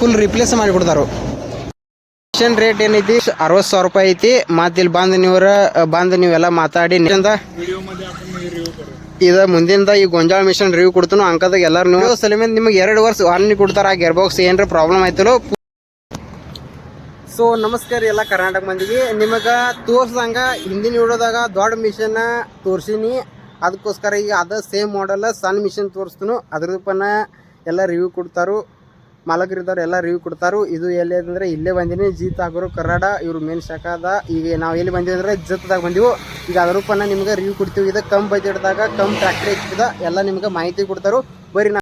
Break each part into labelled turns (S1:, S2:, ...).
S1: Full replace ಮಾಡಿಬಿಡ್ತಾರು. Machine rate ಏನೈತಿ ಅರವತ್ತು ಸಾವಿರ ರೂಪಾಯಿ ಐತಿ. ಮತ್ತಿಲ್ಲಿ ಬಂದು ನೀವರ ಬಂದು ನೀವೆಲ್ಲ ಮಾತಾಡಿ ಇದ ಮುಂದಿಂದ ಈ ಗೊಂಜಾಳ ಮಿಷನ್ ರಿವ್ಯೂ ಕೊಡ್ತಾನು ಅಂಕದಾಗ ಎಲ್ಲರೂ ನೀವು ಸಲಿಮಿಂದ ನಿಮಗೆ ಎರಡು ವರ್ಷ ವಾರ್ನಿ ಕೊಡ್ತಾರ. ಆ ಗೇರ್ ಬಾಕ್ಸ್ ಏನ್ರ ಪ್ರಾಬ್ಲಮ್ ಆಯ್ತಲ್ಲೋ? ಸೊ ನಮಸ್ಕಾರ ಎಲ್ಲ ಕರ್ನಾಟಕ ಮಂದಿಗೆ. ನಿಮಗೆ ತೋರ್ಸ್ದಂಗ ಹಿಂದಿನ ವಿಡಿಯೋದಾಗ ದೊಡ್ಡ ಮಿಷನ್ ತೋರ್ಸಿನಿ. ಅದಕ್ಕೋಸ್ಕರ ಈಗ ಅದ ಸೇಮ್ ಮಾಡಲ್ಲ ಸಣ್ಣ ಮಿಷನ್ ತೋರಿಸ್ತಾನು. ಅದ್ರದಪ್ಪನ ಎಲ್ಲ ರಿವ್ಯೂ ಕೊಡ್ತಾರು. ಮಾಲಕರಿದ್ದವ್ರು ಎಲ್ಲ ರಿವ್ಯೂ ಕೊಡ್ತಾರು ಇದು ಎಲ್ಲಿ ಅಂದ್ರೆ ಇಲ್ಲೇ ಬಂದಿನಿ ಜೀತ್ ಹಾಕೋರು ಕರ್ನಾಡ ಇವ್ರು ಮೇನ್ ಶಾಖ ಅದ ಈಗ ನಾವು ಎಲ್ಲಿ ಬಂದಿವಿ ಅಂದ್ರೆ ಜತ್ದಾಗ ಬಂದಿವು ಈಗ ಅದ್ರಪ್ಪನ ನಿಮ್ಗೆ ರಿವ್ಯೂ ಕೊಡ್ತೀವಿ ಇದು ಕಮ್ ಬಜೆಟ್ದಾಗ ಕಮ್ ಟ್ರ್ಯಾಕ್ಟರ್ ಇರ್ತದ ಎಲ್ಲ ನಿಮ್ಗೆ ಮಾಹಿತಿ ಕೊಡ್ತಾರು ಬರ್ರಿ ನಾ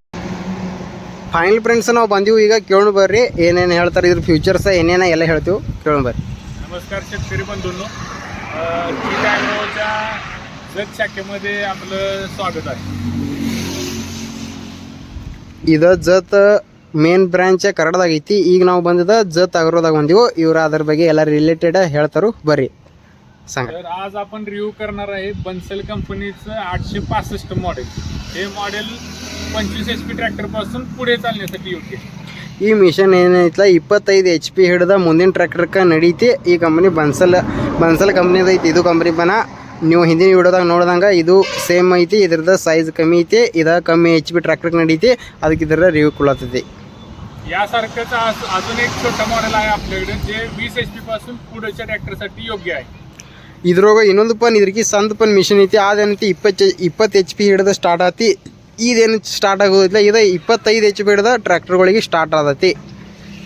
S1: ಫೈನಲ್ ಫ್ರೆಂಡ್ಸ್ ನಾವು ಬಂದಿವು ಈಗ ಕೇಳೋಣ ಬರ್ರಿ ಏನೇನು ಹೇಳ್ತಾರೆ ಇದ್ರ ಫ್ಯೂಚರ್ಸ್ ಏನೇನ ಎಲ್ಲ ಹೇಳ್ತೀವಿ ಕೇಳೋಣ ಬರ್ರಿ
S2: नमस्कार शेतकरी बंधूंनो कीट ॲग्रोच्या जत शाखेमध्ये आपलं स्वागत आहे
S1: ಇದು ಜತ್ ಮೇನ್ ಬ್ರಾಂಚ್ ಕನ್ನಡದಾಗ ಐತಿ ಈಗ ನಾವು ಬಂದಿದ ಜತ್ ಅಗ್ರೋದಾಗ ಬಂದಿವು ಇವ್ರು ಅದ್ರ ಬಗ್ಗೆ ಎಲ್ಲ ರಿಲೇಟೆಡ್ ಹೇಳ್ತಾರು ಬರ್ರಿ सांगा
S2: तर आज आपण रिव्ह्यू करणार आहे बन्सल कंपनीचं आठशे पासष्ट मॉडेल हे मॉडेल पंचवीस एच पी ट्रॅक्टरपासून पुढे चालण्यासाठी योग्य आहे
S1: ಈ ಮಿಷನ್ ಏನೈತಲ್ಲ ಇಪ್ಪತ್ತೈದು ಎಚ್ ಪಿ ಹಿಡ್ದ ಮುಂದಿನ ಟ್ರ್ಯಾಕ್ಟರ್ಗೆ ನಡೀತಿ ಈ ಕಂಪ್ನಿ ಬನ್ಸಲ್ ಬನ್ಸಲ್ ಕಂಪ್ನಿದ ಐತಿ ಇದು ಕಂಪ್ನಿ ಬನ ನೀವು ಹಿಂದಿನ ವಿಡಿಯೋದಾಗ ನೋಡ್ದಂಗೆ ಇದು ಸೇಮ್ ಐತಿ ಇದ್ರದ್ದು ಸೈಜ್ ಕಮ್ಮಿ ಐತಿ ಇದು ಕಮ್ಮಿ ಎಚ್ ಪಿ ಟ್ರ್ಯಾಕ್ಟರ್ಗೆ ನಡೀತಿ ಅದಕ್ಕೆ ಇದ್ರ ರಿವ್ಯೂ ಕೊಡತ್ತೈತಿ
S2: यासारखंच आज- अजून एक छोटं मॉडेल आहे आपल्याकडे जे वीस एच पी पासून पुढेच्या ट्रॅक्टरसाठी योग्य आहे
S1: ಇದ್ರೊಳಗ ಇನ್ನೊಂದು ಪನ್ ಇದ್ರಿಗೆ ಸಂದ್ ಪನ್ ಮಿಷನ್ ಐತಿ ಅದೇನೈತಿ ಇಪ್ಪತ್ತು ಇಪ್ಪತ್ತು ಎಚ್ ಪಿ ಹಿಡ್ದು ಸ್ಟಾರ್ಟ್ ಆತಿ ಇದೇನು ಸ್ಟಾರ್ಟ್ ಆಗೋದಿಲ್ಲ ಇದು ಇಪ್ಪತ್ತೈದು ಎಚ್ ಪಿ ಹಿಡ್ದ ಟ್ರ್ಯಾಕ್ಟರ್ಗಳಿಗೆ ಸ್ಟಾರ್ಟ್ ಆದತಿ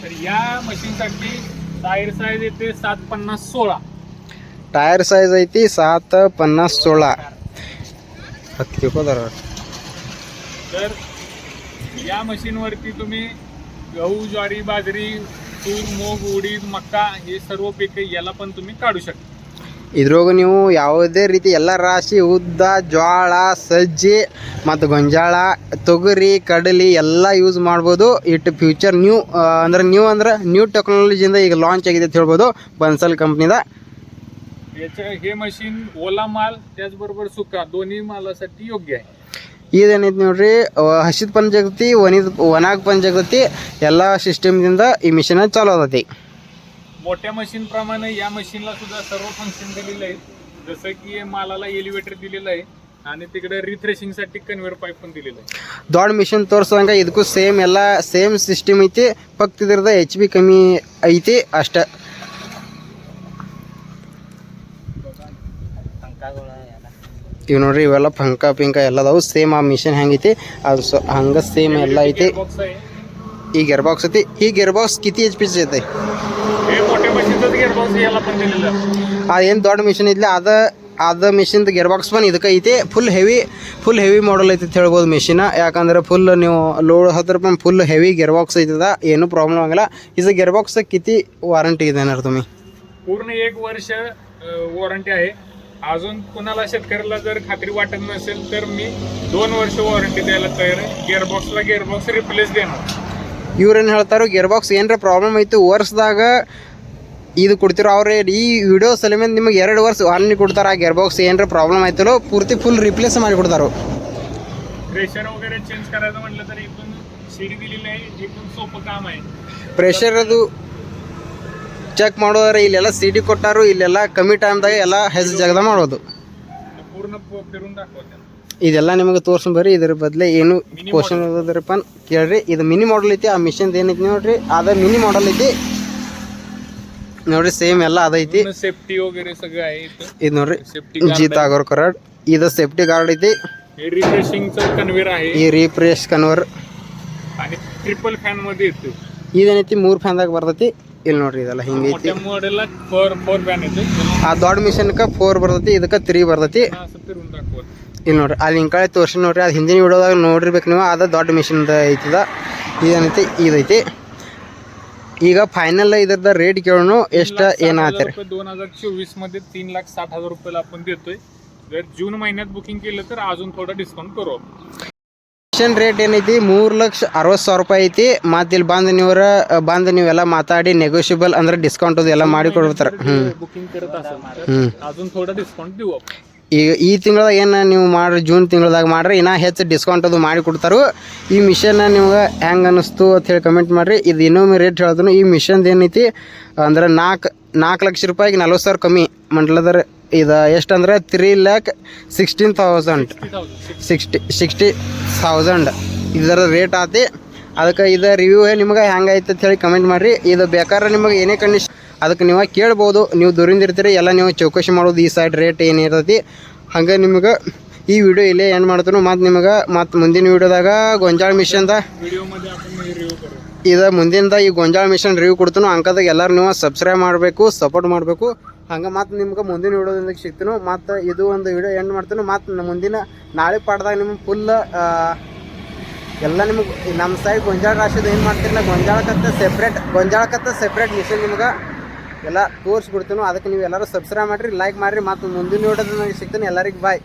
S2: तर या मशीनसाठी टायर साईज येते सात पन्नास सोळा
S1: ಟೈರ್ ಸೈಜ್ ಐತಿ ಸಾತ್ ಪನ್ನಾಸ್ ಸೋಳ ಹತ್ತು ತಿಳ್ಕೋದಾರ
S2: तर या मशीनवरती तुम्ही गहू ज्वारी बाजरी तूर मूग उडीद मका हे सर्व पिके याला पण तुम्ही काढू शकता
S1: ಇದ್ರೊಳಗ ನೀವು ಯಾವುದೇ ರೀತಿ ಎಲ್ಲ ರಾಶಿ ಉದ್ದ ಜ್ವಾಳ ಸಜ್ಜಿ ಮತ್ತು ಗೊಂಜಾಳ ತೊಗರಿ ಕಡಲಿ ಎಲ್ಲ ಯೂಸ್ ಮಾಡ್ಬೋದು ಇಟ್ಟು ಫ್ಯೂಚರ್ ನ್ಯೂ ಅಂದ್ರೆ ನ್ಯೂ ಅಂದ್ರೆ ನ್ಯೂ ಟೆಕ್ನಾಲಜಿಯಿಂದ ಈಗ ಲಾಂಚ್ ಆಗಿದೆ ಅಂತ ಹೇಳ್ಬೋದು ಬನ್ಸಲ್ ಕಂಪ್ನಿದ
S2: याचं हे मशीन ओला माल त्याचबरोबर सुका दोन्ही मालासाठी योग्य आहे
S1: ಇದೇನೈತಿ ನೋಡ್ರಿ ಅಹ್, ಹಸಿದ ಪನ್ ಜಗತಿ ಒಣಿದ ಒಣಾಗ ಪನ್ ಜಗತಿ ಎಲ್ಲ ಸಿಸ್ಟಮ್ದಿಂದ ಈ ಮಿಷನ್ ಚಾಲೂ ಆದತಿ
S2: मोठ्या मशीन प्रमाणे या मशीनला सुद्धा सर्व फंक्शन दिलेले आहेत जसं की हे मालाला एलिव्हेटर दिलेलं आहे आणि तिकडे रिथ्रेशिंगसाठी कन्व्हेअर पाईप पण दिलेलं आहे
S1: ದೊಡ್ಡ ಮಿಷನ್ ತೋರ್ಸಂಗ ಇದಕ್ಕೂ ಸೇಮ್ ಎಲ್ಲ ಸೇಮ್ ಸಿಸ್ಟಮ್ ಐತಿ ಫಕ್ತ್ ಇದ್ರದ ಎಚ್ ಬಿ ಕಮ್ಮಿ ಐತಿ ಅಷ್ಟ ಇವ್ ನೋಡ್ರಿ ಇವೆಲ್ಲ ಪಂಕ ಪಿಂಕ ಎಲ್ಲ ಅದಾವು ಸೇಮ್ ಆ ಮಿಷನ್ ಹೆಂಗೈತಿ ಅದು ಸೊ ಹಂಗೆ ಸೇಮ್ ಎಲ್ಲ ಐತಿ. ಈ ಗೇರ್ ಬಾಕ್ಸ್ ಐತಿ. ಈ ಗೇರ್ ಬಾಕ್ಸ್ ಕಿತಿ ಎಚ್ ಪಿ ಐತಿ. ಅದೇನು ದೊಡ್ಡ ಮಿಷನ್ ಐತಿ ಅದ ಅದ ಮಿಷಿನ್ದು ಗೇರ್ ಬಾಕ್ಸ್ ಬನ್ ಇದಕ್ಕೆ ಐತಿ. Full heavy full heavy model ಐತಿ ಅಂತ ಹೇಳ್ಬೋದು ಮಿಷಿನ. ಯಾಕಂದ್ರೆ ಫುಲ್ ನೀವು ಲೋಡ್ ಹತ್ರ ಬಂದು ಫುಲ್ ಹೆವಿ ಗೇರ್ ಬಾಕ್ಸ್ ಐತದ ಏನು ಪ್ರಾಬ್ಲಮ್ ಆಗಲ್ಲ. ಇದು ಗೇರ್ ಬಾಕ್ಸ್ ಕಿತಿ ವಾರಂಟಿ ಇದೆ ಏನಾರು
S2: ಪೂರ್ಣ ಏಕ ವರ್ಷ ವಾರಂಟಿ आहे अजून कुणाला शेतकऱ्याला जर खात्री वाटत नसेल तर मी दोन वर्ष वॉरंटी द्यायला तयार आहे गिअरबॉक्सला गिअरबॉक्स रिप्लेस देणार
S1: ಇವ್ರೇನು ಹೇಳ್ತಾರೋ ಗೆರ್ ಬಾಕ್ಸ್ ಏನರ ಪ್ರಾಬ್ಲಮ್ ಐತಿ ವರ್ಷದಾಗ ಇದು ಕೊಡ್ತಿರೋ ಅವ್ರೆ ಈ ವಿಡಿಯೋ ಸಲಮೇಲೆ ನಿಮಗೆ ಎರಡು ವರ್ಷ ವಾರಂಟಿ ಕೊಡ್ತಾರೆ ಆ ಗೆರ್ ಬಾಕ್ಸ್ ಏನರ ಪ್ರಾಬ್ಲಮ್ ಆಯ್ತಲ್ಲೋ ಪೂರ್ತಿ ಫುಲ್ ರಿಪ್ಲೇಸ್ ಮಾಡಿ ಕೊಡ್ತಾರೋ
S2: प्रेशर वगैरे चेंज करायचं म्हटलं तर इथून शिडी दिलेली आहे इथून सोपं काम आहे
S1: ಪ್ರೆಷರ್ ಅದು ಚೆಕ್ ಮಾಡೋದ್ರೆ ಇಲ್ಲೆಲ್ಲ ಸಿ ಡಿ ಕೊಟ್ಟಾರು ಇಲ್ಲೆಲ್ಲ ಕಮ್ಮಿ ಟೈಮ್ದಾಗ ಎಲ್ಲ ಹೆಸ್ ಜಗದ ಮಾಡೋದು
S2: पूर्ण प- फिरून दाखवते
S1: ಇದೆಲ್ಲ ನಿಮಗೆ ತೋರ್ಸ್ ಬರ್ರಿ ಇದ್ರ ಬದಲೇ ಏನು ಕ್ವಶನ್ ಇರೋದ್ರಪ್ಪ ಕೇಳ್ರಿ ಇದು ಮಿನಿ ಮಾಡಲ್ ಐತಿ ಆ ಮಿಷನ್ ಏನೈತಿ ನೋಡ್ರಿ ಅದ ಮಿನಿ ಮಾಡಲ್ ಐತಿ ನೋಡ್ರಿ ಸೇಮ್ ಎಲ್ಲ ಅದೈತಿ
S2: पूर्ण सेफ्टी वगैरे सगळं आहे इथं
S1: ಇದು ನೋಡ್ರಿ
S2: सेफ्टी
S1: ಜೀತ್ ಆಗೋರ್ ಕರಾಡ್ ಇದು ಸೇಫ್ಟಿ ಗಾರ್ಡ್ ಐತಿ
S2: हे रिफ्रेशिंगचं कन्व्हेअर आहे
S1: ಈ ರೀಪ್ರೇಸ್ ಕನ್ವರ್
S2: आणि ट्रिपल फॅन मध्ये येते
S1: ಇದೇನೈತಿ ಮೂರು ಫ್ಯಾನ್ದಾಗ ಬರ್ತೈತಿ ಇಲ್ಲಿ ನೋಡ್ರಿ ಇದೆಲ್ಲ ಹಿಂಗೈತಿ
S2: मोठ्या मॉडेलला फोर फोर फॅन येते
S1: ಆ ದೊಡ್ಡ ಮಿಷನ್ಕ ಫೋರ್ ಬರ್ತೈತಿ ಇದಕ್ಕೆ ತ್ರೀ ಬರ್ತೈತಿ
S2: असं फिरून दाखवत
S1: ಇಲ್ಲಿ ನೋಡ್ರಿ ಅಲ್ಲಿ ಹಿಂಕಳೆ ತೋರ್ಸಿ ನೋಡ್ರಿ ಅದು ಹಿಂದಿನ ವಿಡಿಯೋದಾಗ ನೋಡಿರ್ಬೇಕು ನೀವು ಅದು ದೊಡ್ಡ ಮಿಷನ್ದ ಐತದ ಇದೇನೈತಿ ಇದೈತಿ ಈಗ ಫೈನಲ್ ಇದ್ರದ ರೇಟ್ ಕೇಳೋಣ ಎಷ್ಟು ಏನಾಗ್ತಾರೆ
S2: दोन हजार चोवीस मध्ये तीन लाख साठ हजार रुपयाला आपण देतोय जर जून महिन्यात बुकिंग केलं तर अजून थोडं डिस्काउंट करू आपण
S1: ಮಿಷನ್ ರೇಟ್ ಏನೈತಿ ಮೂರು ಲಕ್ಷ ಅರವತ್ತು ಸಾವಿರ ರೂಪಾಯಿ ಐತಿ ಮತ್ತು ಇಲ್ಲಿ ಬಂದು ನೀವ್ರ ಬಂದು ನೀವೆಲ್ಲ ಮಾತಾಡಿ ನೆಗೋಷಿಯಬಲ್ ಅಂದ್ರೆ ಡಿಸ್ಕೌಂಟ್ ಅದು ಎಲ್ಲ ಮಾಡಿ ಕೊಡ್ತಾರೆ ಹ್ಞೂ
S2: बुकिंग करत असेल तर
S1: ಹ್ಞೂ
S2: अजून थोडं डिस्काउंट देऊ आपण
S1: ಈಗ ಈ ತಿಂಗಳದಾಗ ಏನು ನೀವು ಮಾಡ್ರಿ ಜೂನ್ ತಿಂಗಳದಾಗ ಮಾಡ್ರಿ ಇನ್ನೂ ಹೆಚ್ಚು ಡಿಸ್ಕೌಂಟ್ ಅದು ಮಾಡಿ ಕೊಡ್ತಾರೆ ಈ ಮಿಷನ್ನ ನಿಮ್ಗೆ ಹೆಂಗೆ ಅನ್ನಿಸ್ತು ಅಂತ ಹೇಳಿ ಕಮೆಂಟ್ ಮಾಡಿರಿ ಇದು ಇನ್ನೊಮ್ಮೆ ರೇಟ್ ಹೇಳಿದ್ರು ಈ ಮಿಷನ್ದು ಏನೈತಿ ಅಂದ್ರೆ ನಾಲ್ಕು ನಾಲ್ಕು ಲಕ್ಷ ರೂಪಾಯಿಗೆ ನಲ್ವತ್ತು ಸಾವಿರ ಕಮ್ಮಿ ಮಂಡ್ಲದರ ಇದು ಎಷ್ಟಂದ್ರೆ three lakh sixteen thousand sixty sixty thousand ಇದರ ರೇಟ್ ಆತಿ. ಅದಕ್ಕೆ ಇದು ರಿವ್ಯೂ ನಿಮ್ಗೆ ಹೆಂಗೈತೆ ಅಂತ ಹೇಳಿ ಕಮೆಂಟ್ ಮಾಡಿರಿ. ಇದು ಬೇಕಾದ್ರೆ ನಿಮಗೆ ಏನೇ ಕಂಡೀಷನ್ ಅದಕ್ಕೆ ನೀವು ಕೇಳ್ಬೋದು. ನೀವು ದೂರಿಂದ ಇರ್ತೀರಿ, ಎಲ್ಲ ನೀವು ಚೌಕಶಿ ಮಾಡೋದು ಈ ಸೈಡ್ ರೇಟ್ ಏನಿರ್ತೈತಿ ಹಾಗೆ ನಿಮಗೆ ಈ ವಿಡಿಯೋ ಇಲ್ಲೇ ಏನು ಮಾಡ್ತಾನು. ಮತ್ತು ನಿಮಗೆ ಮತ್ತು ಮುಂದಿನ ವಿಡಿಯೋದಾಗ ಗೊಂಜಾಳ ಮಿಷನ್ದ ಇದು ಮುಂದಿನದ ಈ ಗೊಂಜಾಳ ಮಿಷನ್ ರಿವ್ಯೂ ಕೊಡ್ತಾನು. ಅಂಕದಾಗ ಎಲ್ಲರೂ ನೀವು ಸಬ್ಸ್ಕ್ರೈಬ್ ಮಾಡಬೇಕು ಸಪೋರ್ಟ್ ಮಾಡಬೇಕು. ಹಂಗೆ ಮತ್ತೆ ನಿಮ್ಗೆ ಮುಂದಿನ ವಿಡಿಯೋದಿಂದ ಸಿಗ್ತೀನು. ಮತ್ತು ಇದು ಒಂದು ವಿಡಿಯೋ ಎಂಡ್ ಮಾಡ್ತೀನಿ. ಮತ್ತು ಮುಂದಿನ ನಾಳೆ ಪಾಠದಾಗ ನಿಮ್ಗೆ ಫುಲ್ ಎಲ್ಲ ನಿಮಗೆ ನಮ್ಮ ಸೈಡ್ ಗೊಂಜಾಳ ರಾಶಿದು ಏನು ಮಾಡ್ತಿರಲ್ಲ ಗೊಂಜಾಳಕ್ಕತ್ತ ಸೆಪ್ರೇಟ್ ಗೊಂಜಾಳಕ್ಕತ್ತ ಸೆಪ್ರೇಟ್ ಮಿಷನ್ ನಿಮ್ಗೆ ಎಲ್ಲ ತೋರಿಸ್ಬಿಡ್ತೀನಿ ಅದಕ್ಕೆ ನೀವು ಎಲ್ಲರೂ ಸಬ್ಸ್ಕ್ರೈಬ್ ಮಾಡಿರಿ ಲೈಕ್ ಮಾಡಿರಿ. ಮತ್ತು ಮುಂದಿನ ವಿಡಿಯೋದಿಂದ ಸಿಗ್ತೀನಿ. ಎಲ್ಲರಿಗೆ ಬಾಯ್